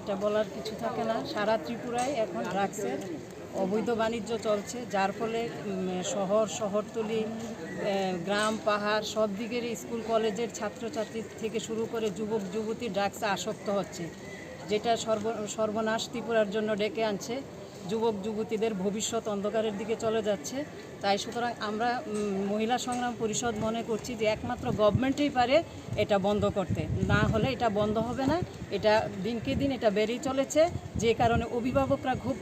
এটা বলার কিছু থাকে না। সারা ত্রিপুরায় এখন ড্রাগসের অবৈধ বাণিজ্য চলছে, যার ফলে শহর, শহরতলি গ্রাম, পাহাড়, সব দিকের স্কুল, কলেজের ছাত্রছাত্রী থেকে শুরু করে যুবক, যুবতী ড্রাগসে আসক্ত হচ্ছে, যেটা সর্ব, সর্বনাশ ত্রিপুরার জন্য ডেকে আনছে। যুবক, যুবতীদের ভবিষ্যৎ অন্ধকারের দিকে চলে যাচ্ছে। তাই সুতরাং আমরা মহিলা সংগ্রাম পরিষদ মনে করছি যে একমাত্র গভর্নমেন্টই পারে এটা বন্ধ করতে। না হলে এটা বন্ধ হবে না। এটা দিনকে দিন এটা বেড়েই চলেছে। যে কারণে অভিভাবকরা খুব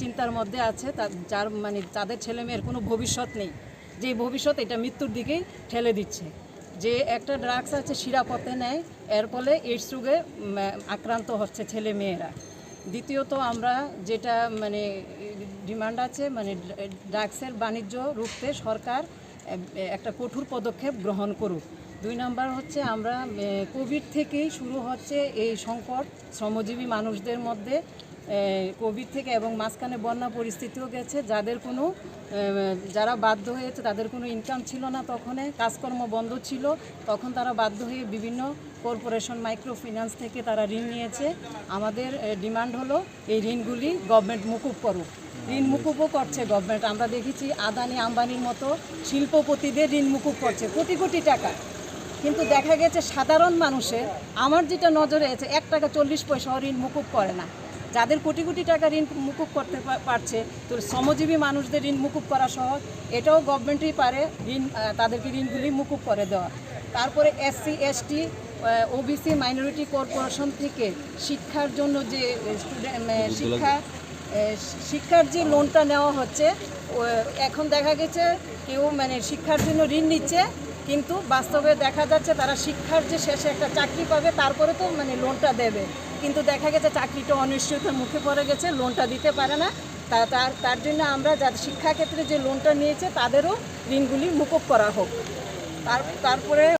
চিন্তার মধ্যে আছে। যার মানে তাদের ছেলেমেয়ের কোনো ভবিষ্যৎ নেই। যে ভবিষ্যৎ এটা মৃত্যুর দিকেই ঠেলে দিচ্ছে। যে একটা ড্রাগস আছে, শিরাপথে নেয়। এর ফলে এইডস রোগে আক্রান্ত হচ্ছে ছেলে মেয়েরা দ্বিতীয়ত আমরা যেটা মানে ডিমান্ড আছে মানে ড্রাগসের বাণিজ্য রুখতে সরকার একটা কঠোর পদক্ষেপ গ্রহণ করুক। দুই নম্বর হচ্ছে আমরা কোভিড থেকেই শুরু হচ্ছে এই সংকট শ্রমজীবী মানুষদের মধ্যে। কোভিড থেকে এবং মাঝখানে বন্যা পরিস্থিতিও গেছে। যাদের কোনো যারা বাধ্য হয়েছে তাদের কোনো ইনকাম ছিল না তখনে, কাজকর্ম বন্ধ ছিল, তখন তারা বাধ্য হয়ে বিভিন্ন কর্পোরেশন মাইক্রো ফিন্যান্স থেকে তারা ঋণ নিয়েছে। আমাদের ডিমান্ড হলো এই ঋণগুলি গভর্নমেন্ট মুকুব করুক। ঋণ মুকুবও করছে গভর্নমেন্ট আমরা দেখেছি আদানি, আম্বানির মতো শিল্পপতিদের ঋণ মুকুব করছে, কোটি কোটি টাকা। কিন্তু দেখা গেছে সাধারণ মানুষের আমার যেটা নজরে আছে এক টাকা চল্লিশ পয়সাও ঋণ মুকুব করে না। যাদের কোটি কোটি টাকা ঋণ মুকুব করতে পারছে তো শ্রমজীবী মানুষদের ঋণ মুকুব করা সহজ এটাও গভর্নমেন্টই পারে ঋণ তাদেরকে ঋণগুলি মুকুব করে দেওয়া। তারপরে SC ST OBC minority corporation থেকে শিক্ষার জন্য যে স্টুডেন্ট শিক্ষা শিক্ষার যে লোনটা নেওয়া হচ্ছে এখন দেখা গেছে কেউ মানে শিক্ষার জন্য ঋণ নিচ্ছে কিন্তু বাস্তবে দেখা যাচ্ছে তারা শিক্ষার যে শেষে একটা চাকরি পাবে, তারপরে তো মানে লোনটা দেবে। কিন্তু দেখা গেছে চাকরিটা অনিশ্চয়তার মুখে পড়ে গেছে লোনটা দিতে পারে না। তা- তার তার জন্য আমরা যাদের শিক্ষাক্ষেত্রে যে লোনটা নিয়েছে, তাদেরও ঋণগুলি মুকুব করা হোক। তার, তারপরে